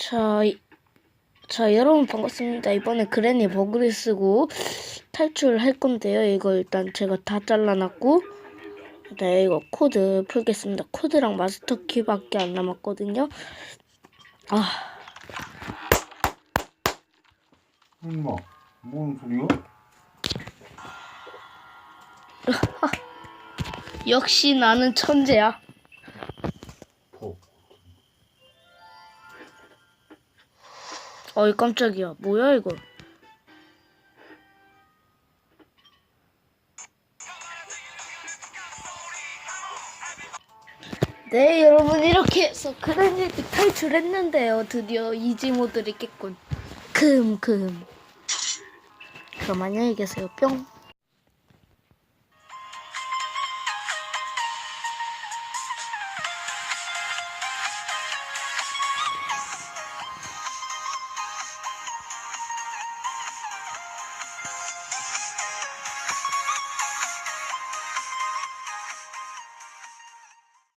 자, 이- 자 여러분 반갑습니다. 이번에 그레니 버그를 쓰고 탈출할 건데요. 이거 일단 제가 다 잘라놨고 네 이거 코드 풀겠습니다. 코드랑 마스터 키밖에 안 남았거든요. 아 엄마, 뭔 소리야? 역시 나는 천재야. 어이 깜짝이야. 뭐야 이거? 네 여러분 이렇게 해서 그랜이드 탈출했는데요. 드디어 이지 모드를 깼군. 큼큼. 그럼 안녕히 계세요. 뿅.